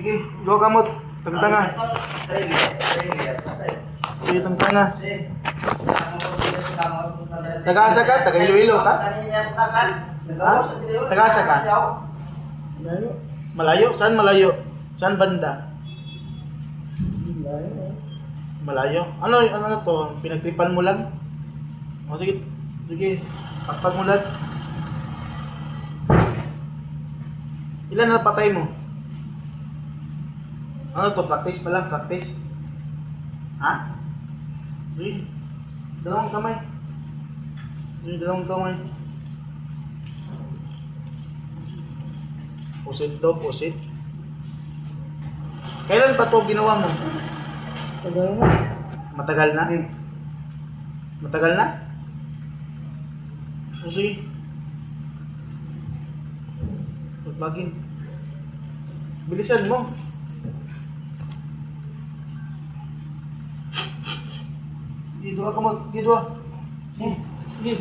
Sige, go kamot. Tagtanga. Sige, tagtanga. Tagaasa ka? Taga Iloilo ka? Ha? Tagaasa ka? Layo. Malayo? Saan malayo? Saan banda? Layo. Malayo? Ano, ano to? Pinagtripan mo lang? O sige, sige. Pakpak mo lang. Ilan na patay mo? Ano to? Practice pa lang, practice. Ha? Sige. Dalawang kamay. Sige, dalawang kamay. Pusit daw, pusit. Kailan pa to ginawa mo? Tagal mo. Matagal na? Hmm. Matagal na? O sige. Pagbagin. Bilisan mo. Dito ka mag... Dito ka. Sige. Sige.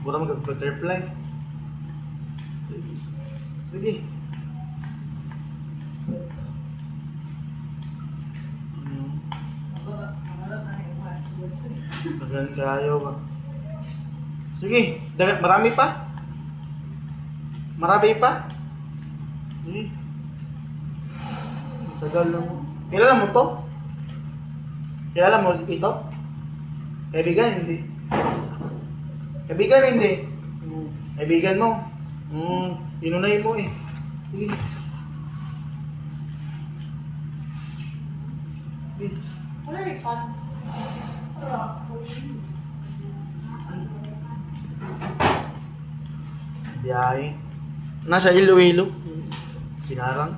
Mura mag-butterfly. Sige. Tagal kayo ba? Sige, marami pa? Marami pa? Sige. Tagal lang. Kilala mo to? Kilala mo ito? Kaibigan, hindi. Kaibigan, hindi. Kaibigan mo. Hmm, inunay mo eh. Sige. Sige. Biyahe. Nasa Iloilo. Sinarang.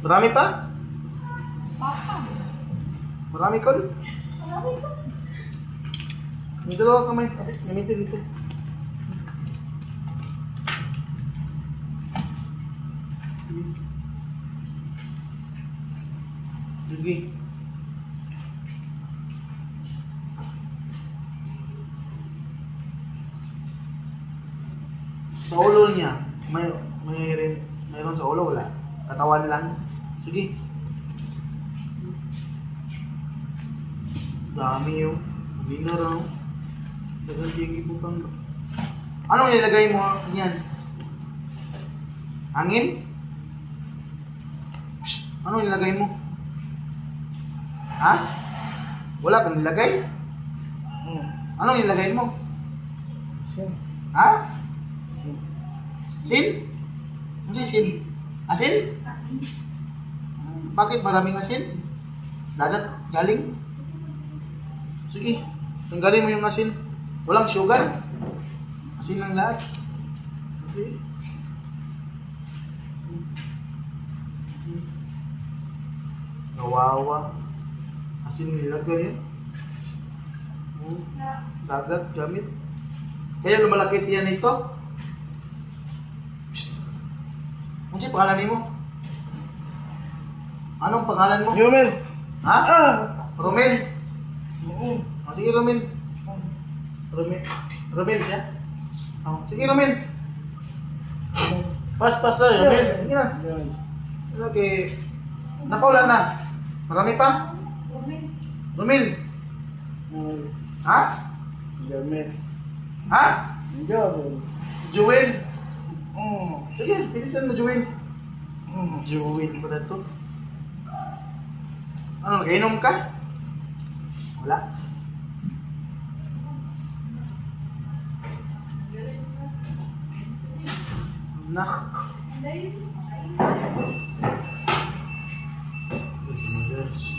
Marami pa? Marami ko. May dalawa kamay. Gamitin dito. Sige. Sa ulo niya, may may rin mayroon sa ulo wala. Katawan lang. Sige. Dami yung hindi na raw. Dagal yung ibutan. Anong nilagay mo niyan? Hangin? Psst! Anong nilagay mo? Ha? Wala kang nilagay? Hmm. Anong nilagay mo? Sin. Ha? Sin. Sin? Ano si sin? Asin? Bakit maraming asin? Dagat galing? Sige, tanggalin mo yung asin. Walang sugar. Asin lang lahat. Okay. Kawawa. Asin nilagay eh. Hmm. Dagat gamit. Kaya lumalaki tiyan ito. Ano siya pangalan mo? Anong pangalan mo? Yumel. Ha? Ah! Romel. Oo. Oh, sige, Romel. Romel. Romel siya? Oh, sige, Romel. Pas, pas na, Romel. Sige na. Okay. Napaulan na. Marami pa? Romel. Hmm. Ha? Yumel. Ha? Yumel. Joel. Hmm. Sige, bilisan mo, Joel. Hmm, Joel pala to. Ano, nag-inom ka? Wala. Na.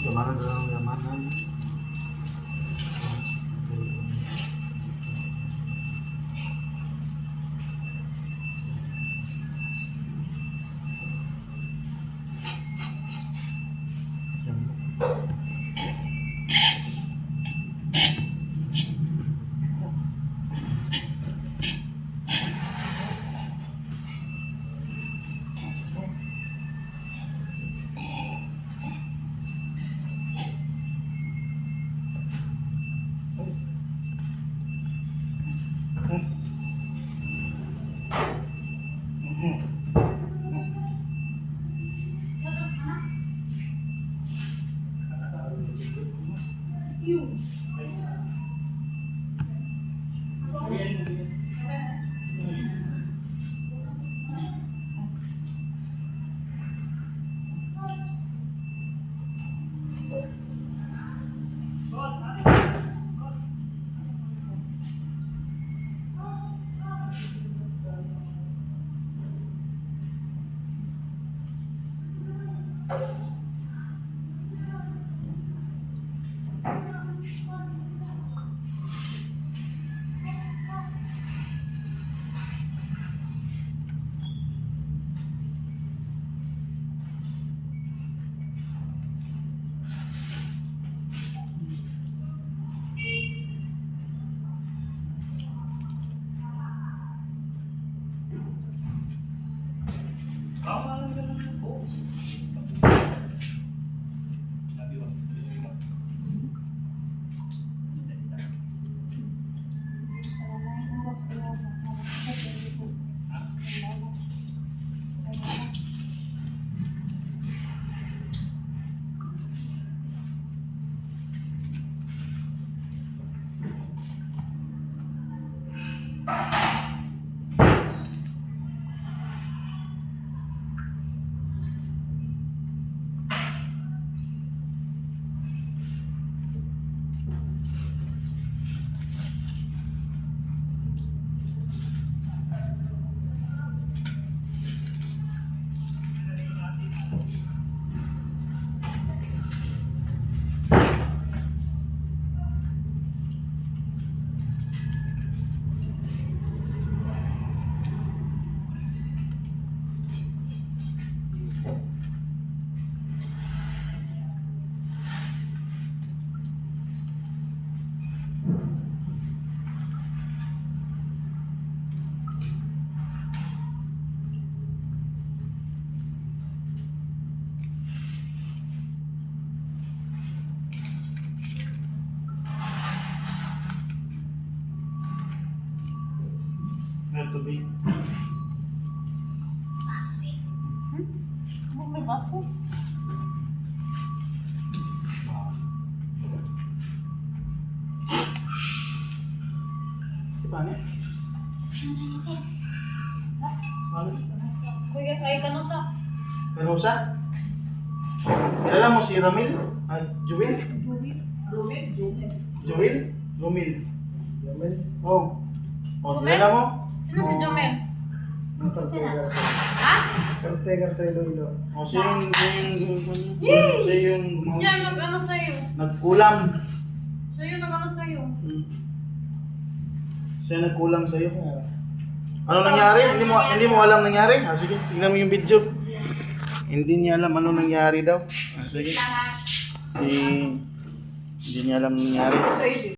Gamanan na lang, Gamanan. May tubig. Ano may baso? Si Pane? Pane? Kuya, ay ka na sa. Kanusa? Kilala mo si Ramil? Ah, Jubil? Juwi? Juwi. Jubil? Lumil. Yaman. Oh. Oh, Jumel? kilala mo? Kartegar. Ha? Kartegar sa Iloilo. Oh, siya yung, yung, yung, siya yung, Siya nag-ano sa'yo. nagkulang. Siya yung nag-ano sa'yo. Hmm. Siya nagkulang sa'yo. Ano nangyari? Hindi mo hindi mo alam nangyari? Ah, sige, tingnan mo yung video. Hindi niya alam ano nangyari daw. Ah, sige. Si hindi niya alam nangyari.